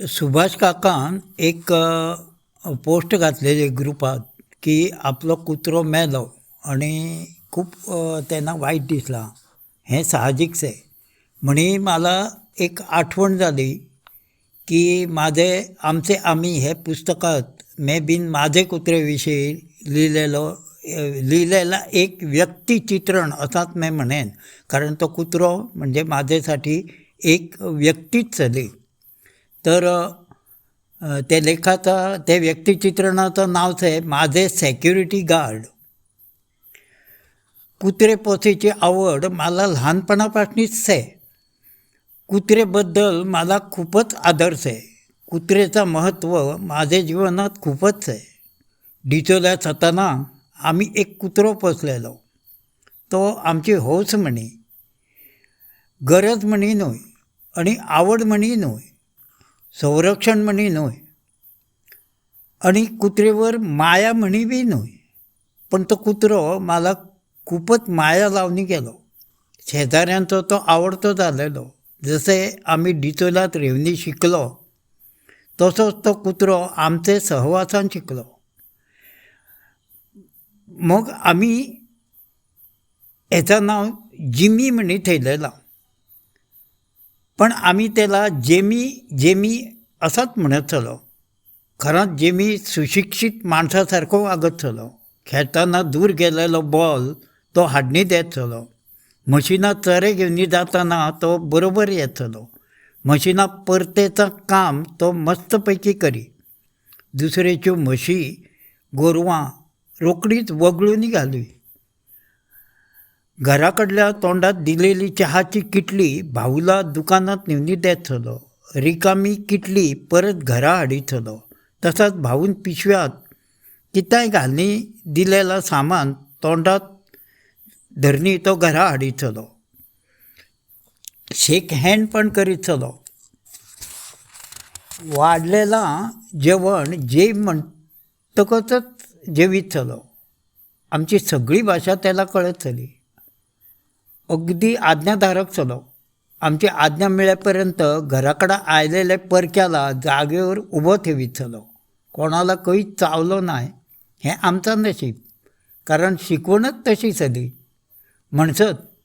सुभाष काकान एक पोस्ट घातलेली ग्रुपात की आपलो कुत्रो मेलो आणि खूप त्यांना वाईट दिसला. हे साहजिकच आहे. म्हणी मला एक आठवण झाली की माझे आमचे आम्ही हे पुस्तकात मे बीन माझे कुत्रेविषयी लिहिलेलो लिहिलेला एक व्यक्तिचित्रण असाच मी म्हणेन. कारण तो कुत्रो म्हणजे माझ्यासाठी एक व्यक्तीच झाली तर त्या लेखाचा त्या व्यक्तिचित्रणाचं नावच आहे माझे सेक्युरिटी गार्ड कुत्रे पोसेची आवड मला लहानपणापासूनच आहे. कुत्रेबद्दल मला खूपच आदर्श आहे. कुत्रेचं महत्त्व माझ्या जीवनात खूपच आहे. डिचोल्यात असताना आम्ही एक कुत्रो पोसलेलो. तो आमची हौस म्हणी. गरज म्हणी न्हय आणि आवड म्हणी न्हय संरक्षण म्हणी न्हय आणि कुत्रेवर माया म्हणी बी न्हय पण तो कुत्रो मला खूपच माया लावणी गेलो शेजाऱ्यांचो तो आवडतो जालेलो जसे आम्ही डिचोलात रेवणी शिकलो तसोच तो कुत्रो आमचे सहवासान शिकलो. मग आम्ही याचं नाव जिमी म्हणी थेयलेला पण आम्ही त्याला जेमी जेमी असंच म्हणत चलो खरंच जेमी सुशिक्षित माणसासारखो वागत चलो खेळताना दूर गेलेलो बॉल तो हाडणी देत चलो मशिना चरे घेऊन जाताना तो बरोबर येत चलो मशिनां परतेचं काम तो मस्तपैकी करी. दुसरेच्यो म्हशी गोरवां रोकडीच वगळून घाली घराकडल्या तोंडात दिलेली चहाची किटली भाऊला दुकानात नेऊन देत चलो रिकामी किटली परत घरा हाडीत चलो तसाच भाऊन पिशव्यात किताय घालनी दिलेला सामान तोंडात धरणी तो घरा हाडीत चलो शेक हँड पण करीत चलो वाढलेला जेवण जे म्हणतकच जेवीत चलो आमची सगळी भाशा त्याला कळत चली अगदी आज्ञाधारक चलो. आमची आज्ञा मिळेपर्यंत घराकडं आयलेल्या परक्याला जागेवर उभं ठेवीत चलो. कोणाला काही चावलं नाही हे आमचं नशीब. कारण शिकवणच तशी सदी. म्हणसत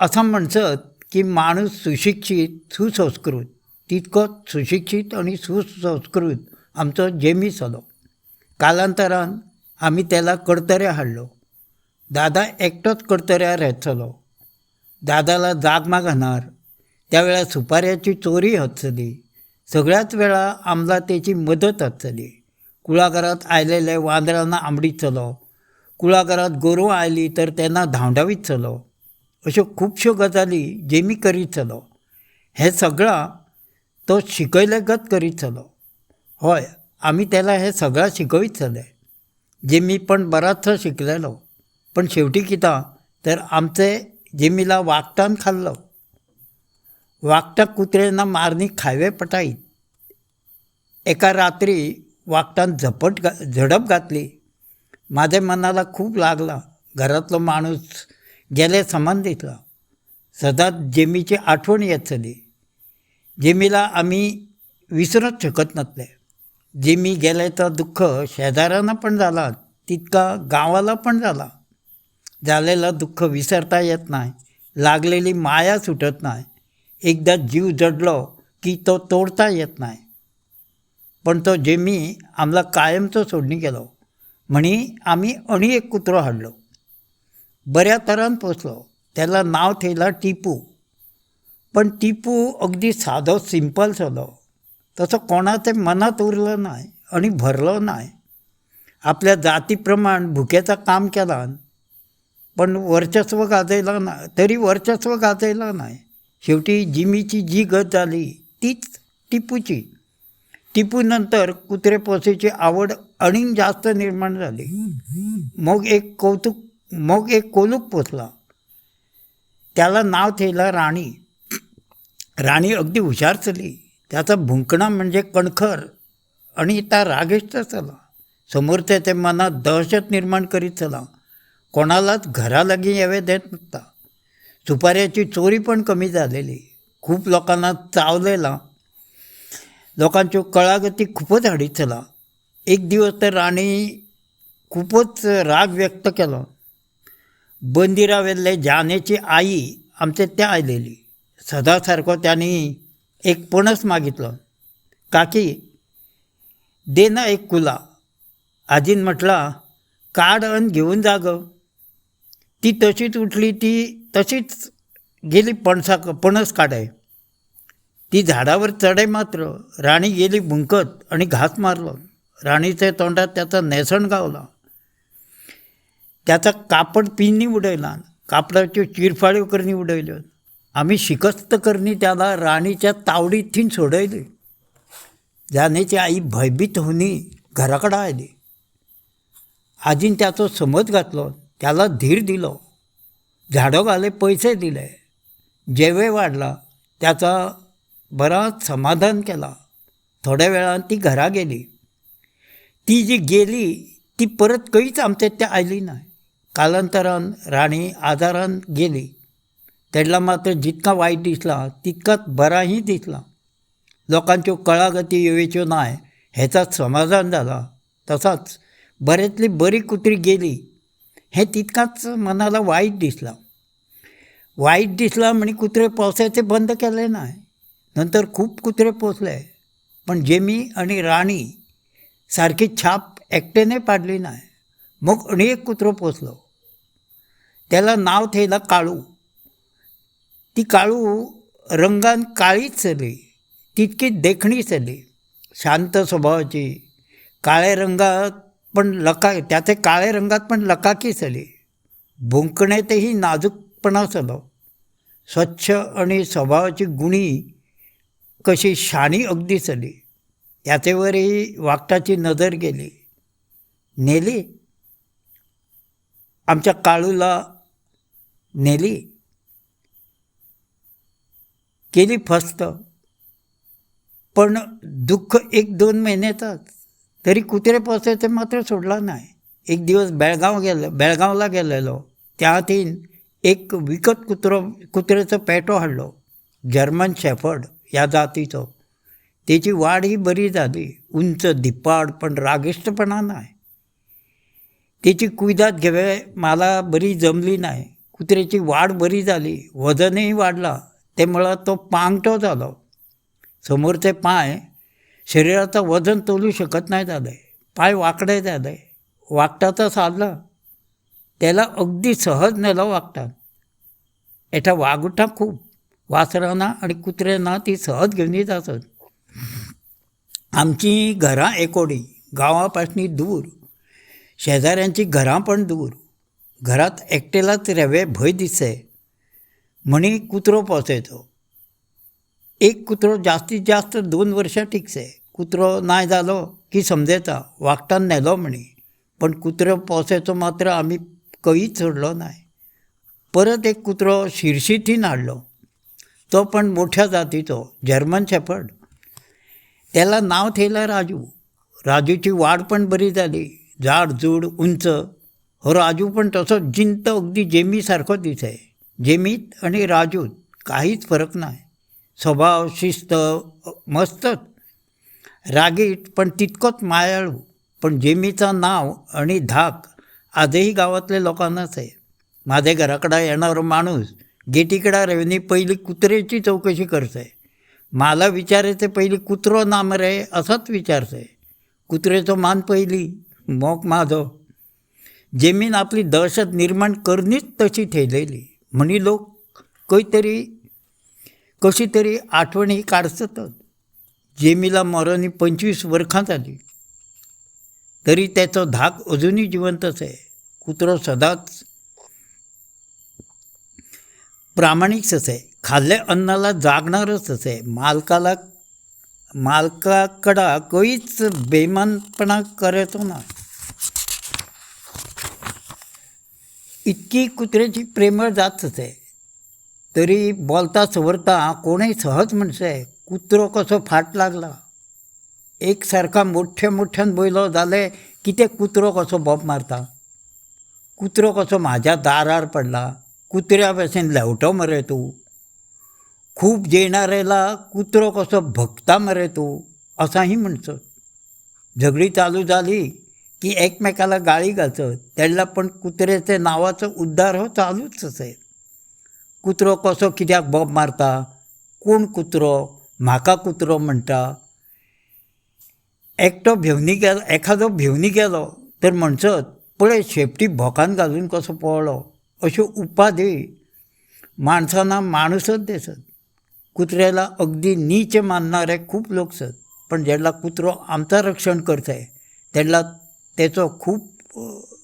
असं म्हणसत की माणूस सुशिक्षित सुसंस्कृत. तितकोच सुशिक्षित आणि सुसंस्कृत आमचो जेमी चलो. कालांतरान आम्ही त्याला कडतऱ्या हाडलो दादा एकटोच कडतऱ्यार येतलो दादाला जाग मागणार. त्यावेळा सुपाऱ्याची चोरी हतली सगळ्याच वेळा आमला त्याची मदत हतली कुळागरात आयलेले वांदरांना आंबडीत चलो. कुळागरात गोरवां आयली तर त्यांना धांवडावीत चलो. अश्यो खुबश्यो गजाली जेमी करीत चलो. हे सगळां तो शिकयलेगत करीत चलो. हय आमी त्याला हे सगळं शिकयत चले जेमी पण बराचसो शिकलेलो. पण शेवटी किता? तर आमचे जेमीला वागटान खाल्लो. वागटा कुत्र्यांना मारणी खावे पटाईत एका रात्री वागटान झपट घा झडप घातली. माझ्या मनाला खूप लागला. घरातलो माणूस गेले समान दिसला. सदांच जेमीची आठवण येत चली. जेमीला आम्ही विसरत शकत नसले. जेमी गेले दुःख शेजाऱ्यांना पण झाला तितका गावाला पण झाला. झालेलं दुःख विसरता येत नाही. लागलेली माया सुटत नाही. एकदा जीव जडलो की तो तोडता येत नाही. पण तो जेमी आमला कायमचो सोडणी गेलो. म्हणी आम्ही आणि एक कुत्रो हाडलो बऱ्या तरान पोसलो त्याला नाव ठेवलं टिपू. पण टिपू अगदी सादो सिंपल सोलो तसो कोणाचे मनात उरलो नाही आणि भरलो नाही. आपल्या जाती प्रमाण भुकेचं काम केलां पण वर्चस्व गाजायला ना तरी वर्चस्व गाजायला नाही. शेवटी जिमीची जी गत झाली तीच टिपूची. टिपूनंतर कुत्रे पोसेची आवड आणीक जास्त निर्माण झाली. मग एक कौतुक मग एक कोलूक पोचला त्याला नाव ठेवलं राणी. राणी अगदी हुशार चली. त्याचा भुंकणा म्हणजे कणखर. आणि त्या रागेष्ट चला. समोरच्या ते मनात दहशत निर्माण करीत चला. कोणालाच घरालागी यावे देत नव्हता. सुपाऱ्याची चोरी पण कमी झालेली. खूप लोकांना चावलेला. लोकांच्यो कळागती खूपच हाडीत चला एक दिवस तर राणी खूपच राग व्यक्त केलो. बंदिरा वेल्ले जानेची आई आमचे त्या आयलेली सदां सारको त्यांनी एक पणस मागितलो. काकी देना एक कुला. आजीन म्हटला काड अन घेऊन जा गं. ती तशीच उठली ती तशीच गेली पणसा पणस काढाय. ती झाडावर चढे मात्र राणी गेली भुंकत आणि घास मारलो. राणीच्या तोंडात त्याचा नेसण गावला. त्याचा कापड पिनी उडयला कापडाच्यो चिरफाळ्यो करणी उडयल्यो आम्ही शिकस्त करणी त्याला राणीच्या तावडीतून सोडयली जाण्याची आई भयभीत होऊनी घराकडं आली. आजीन त्याचो समज घातलो. त्याला धीर दिलो. झाडोगाले पैसे दिले. जेवे वाढला त्याचा बराच समाधान केला. थोड्या वेळान ती घरा गेली. ती जी गेली ती परत खंयच आमच्या त्या आयली नाही. कालांतरान राणी आजारान गेली. तेडला मात्र जितका वायट दिसला तितकाच बराही दिसला. लोकांच्यो कळागती येवेच्यो नाय ह्याचाच समाधान जाला तसाच बऱ्यातली बरी कुत्री गेली. हें तितकाच मनाला वायट दिसला. वायट दिसला म्हणजे कुत्रे पोसायचे बंद केले नाही. नंतर खूप कुत्रे पोसले. पण जेमी आणि राणी सारखी छाप एकट्याने पाडली नाही. मग आणि एक कुत्रो पोसलो. त्याला नाव ठेवलं काळू. ती काळू रंगान काळीच चली. तितकी देखणी चली. शांत स्वभावाची. काळ्या रंगात पण लका त्याचे काळे रंगात पण लकाकी चली भुंकण्यातही नाजूकपणा चलो स्वच्छ आणि स्वभावाची गुणी कशी शाणी अगदी चली त्याचेवरही वाकटाची नजर गेली. नेली? आमच्या काळूला नेली? केली फस्त. पण दुःख एक दोन महिन्याचाच तरी कुत्रे पोसायचे मात्र सोडला नाही. एक दिवस बेळगाव गेलं बेळगावला गेलेलो. त्या तीन एक विकत कुत्रो कुत्र्याचो पेटो हाडलो जर्मन शेफर्ड ह्या जातीचो. तेची वाढ ही बरी जाली उंच धिप्पाड पण रागिष्टपणा नाही. तेची कुयदाद घेवे मला बरी जमली नाही. कुत्र्याची वाड बरी जाली वजनही वाढला. ते मुळात तो पांगटो जालो समोरचे पाय शरीराचं वजन तोलू शकत नाही दादा. पाय वाकडे दादा. वागटाचा साधला त्याला अगदी सहज नेलो वागतात एटा वागुटा खूप. वासरांना आणि कुत्र्यांना ती सहज घेऊन येत असत. आमची घरां एकोडी. गांवापासनी दूर. शेजाऱ्यांची घरां पण दूर. घरात एकटेलाच रेवे भंय दिसे म्हणी कुत्रो पोसायचो एक कुत्रो जास्तीत जास्त दोन वर्सां टिकचे कुत्रो नाय जालो की समजेता वागटान नेलो म्हणी. पण कुत्रो पोसयचो मात्र आमी कधीच सोडलो नाही परत एक कुत्रो शिरशीथीन हाडलो तो पण मोठ्या जातीचो जर्मन शेफर्ड. त्याला नाव ठेवलं राजू. राजूची वाड पण बरी जाली जाड जूड उंच. हो राजू पण तसो जिंत अगदी जेमी सारको दिसे जेमीत आणि राजूत काहीच फरक नाही स्वभाव शिस्त मस्तच. रागीट पण तितकोच मायाळू पण जेमीचं नाव आणि धाक आजही गावातल्या लोकांनाच आहे. माझ्या घराकडं येणारा माणूस गेटीकडं रेवनी पहिली कुत्र्याची चौकशी करतंय. मला विचारायचं पहिली कुत्रो नाम रे असंच विचारतंय. कुत्रेचो मान पहिली मोग माझो. जेमीन आपली दहशत निर्माण करणीच तशी ठेवलेली. म्हणी लोक खंय तरी कशी तरी आठवणी काडसतच जेमीला मरणी पंचवीस वर्खांत आली. तरी त्याचो धाक अजूनही जिवंतच आहे. कुत्रो सदांच प्रामाणिकच आहे. खाल्ल्या अन्नाला जागणारच आहे. मालकाला मालकाकडा काहीच बेमानपणा करतो ना. इतकी कुत्र्याची प्रेमळ जातच आहे. तरी बोलता सवरता कोणीय सहज म्हणसे कुत्रो कसो फाट लागला. एक सारका मोठ्या मोठ्यान बोयलो जाले की ते कुत्रो कसो बोब मारता. कुत्रो कसो म्हाज्या दारार पडला कुत्र्या भशेन लेवटो मरे तूं. खूब जेणाऱ्याला कुत्रो कसो भगता मरे तूं असाही म्हणसत. झगडी चालू झाली की एकमेकाला गाळी घालतात त्याला पण कुत्र्याचे नावाचं उद्धार हो चालूच असेल. कुत्रो कसो कित्याक बोब मारता? कोण कुत्रो? म्हाका कुत्रो म्हणटा. एकटो भिवनी गेलो एखादो भिवनी गेलो तर म्हणसत पळय शेपटी भोकान घालून कसो पळलो? अश्यो उपाधी माणसांना माणूसच दिसत. कुत्र्याला अगदी नीच मानणारे खूप लोक सत पण ज्याला कुत्रो आमचं रक्षण करताय तेन्ना त्याचो खूप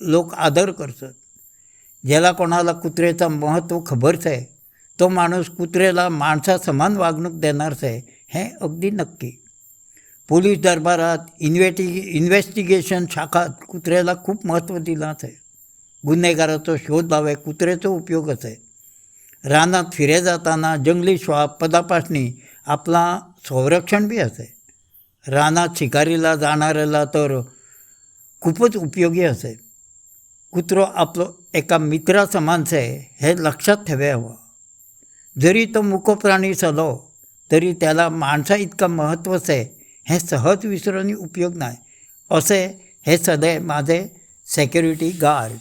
लोक आदर करतात. ज्याला कोणाला कुत्रेचा महत्त्व खबरच आहे तो माणूस कुत्र्याला माणसा समान वागणूक देणारच आहे हे अगदी नक्की. पोलीस दरबारात इन्व्हेटी इन्व्हेस्टिगेशन शाखात कुत्र्याला खूप महत्त्व दिलाच आहे. गुन्हेगाराचा शोध लावाय कुत्र्याचा उपयोगच आहे. रानात फिरे जाताना जंगली श्वाप पदापासणी आपला संरक्षण बी असे रानात शिकारीला जाणाऱ्याला तर खूपच उपयोगी असे कुत्रो आपलो एका मित्रासमानचं आहे हे लक्षात ठेवाय हवं जरी तो मुखप्राणी प्राणी तरी त्याला माणसा इतका महत्त्वाचं आहे हे सहज विसरून उपयोग नाही. असे हे सदैव माझे सेक्युरिटी गार्ड